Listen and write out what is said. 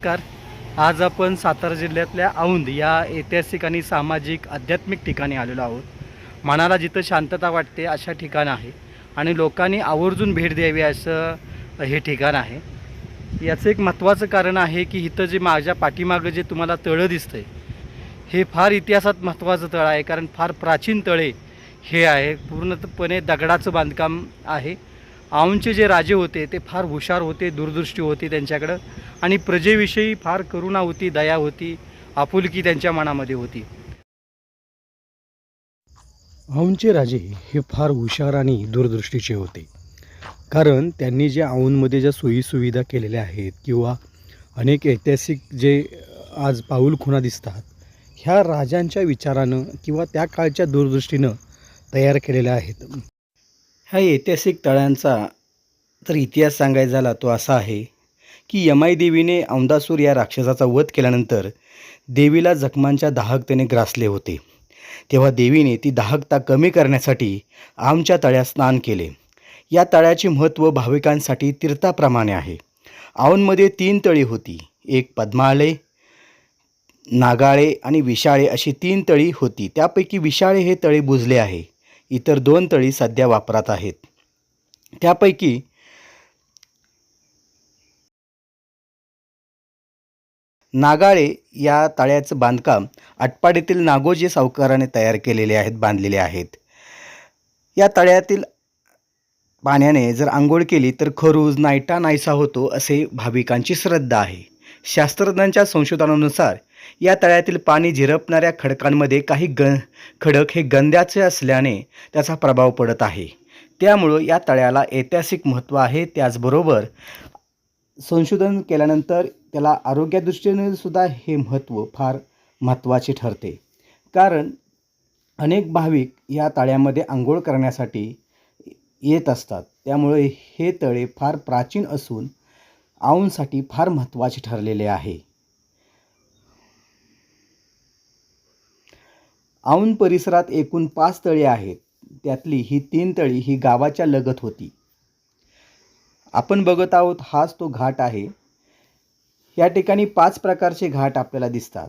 नमस्कार. आज आपण सातारा जिल्ह्यातल्या औंध या ऐतिहासिक आणि सामाजिक आध्यात्मिक ठिकाणी आलेलो आहोत. मनाला जिथं शांतता वाटते अशा ठिकाण आहे आणि लोकांनी आवर्जून भेट द्यावी असं हे ठिकाण आहे. याचं एक महत्त्वाचं कारण आहे की इथं जे माझ्या पाठीमागं जे तुम्हाला तळं दिसतंय हे फार इतिहासात महत्त्वाचं तळ आहे कारण फार प्राचीन तळे हे आहे. पूर्णपणे दगडाचं बांधकाम आहे. औंधचे जे राजे होते ते फार हुशार होते दूरदृष्टी होती त्यांच्याकडं. आणि प्रजेविषयी फार करुणा होती दया होती आपुलकी त्यांच्या मनामध्ये होती. औंधचे राजे हे फार हुशार आणि दूरदृष्टीचे होते. कारण त्यांनी जे औंधमध्ये ज्या सोयीसुविधा केलेल्या आहेत किंवा अनेक ऐतिहासिक जे आज पाऊलखुणा दिसतात ह्या राजांच्या विचारानं किंवा त्या काळच्या दूरदृष्टीनं तयार केलेल्या आहेत. ह्या ऐतिहासिक तळ्यांचा तर इतिहास सांगायचा झाला तो असा आहे की यमाई देवीने औंदासूर या राक्षसाचा वध केल्यानंतर देवीला जखमांच्या दाहकतेने ग्रासले होते. तेव्हा देवीने ती दाहकता कमी करण्यासाठी आमच्या तळ्यात स्नान केले. या तळ्याचे महत्त्व भाविकांसाठी तीर्थाप्रमाणे आहे. औंधमध्ये तीन तळी होती. एक पद्माळे नागाळे आणि विशाळे अशी तीन तळी होती. त्यापैकी विशाळे हे तळे बुजले आहे. इतर दोन तळी सध्या वापरात आहेत. त्यापैकी नागाळे या तळ्याचं बांधकाम आटपाडीतील नागोजी सावकाराने तयार केलेले आहेत बांधलेले आहेत. या तळ्यातील पाण्याने जर आंघोळ केली तर खरूज नायटा नायसा होतो असे भाविकांची श्रद्धा आहे. शास्त्रज्ञांच्या संशोधनानुसार या तळ्यातील पाणी झिरपणाऱ्या खडकांमध्ये काही ग खडक हे गंद्याचे असल्याने त्याचा प्रभाव पडत आहे. त्यामुळं या तळ्याला ऐतिहासिक महत्त्व आहे. त्याचबरोबर संशोधन केल्यानंतर त्याला आरोग्यादृष्टीने सुद्धा हे महत्त्व फार महत्त्वाचे ठरते. कारण अनेक भाविक या तळ्यामध्ये आंघोळ करण्यासाठी येत असतात. त्यामुळे हे तळे फार प्राचीन असून औंधसाठी फार महत्त्वाचे ठरलेले आहे. औंध परिसरात एकूण पाच तळी आहेत. त्यातली ही तीन तळी ही गावाच्या लगत होती. आपण बघत आहोत हाच तो घाट आहे. या ठिकाणी पाच प्रकारचे घाट आपल्याला दिसतात.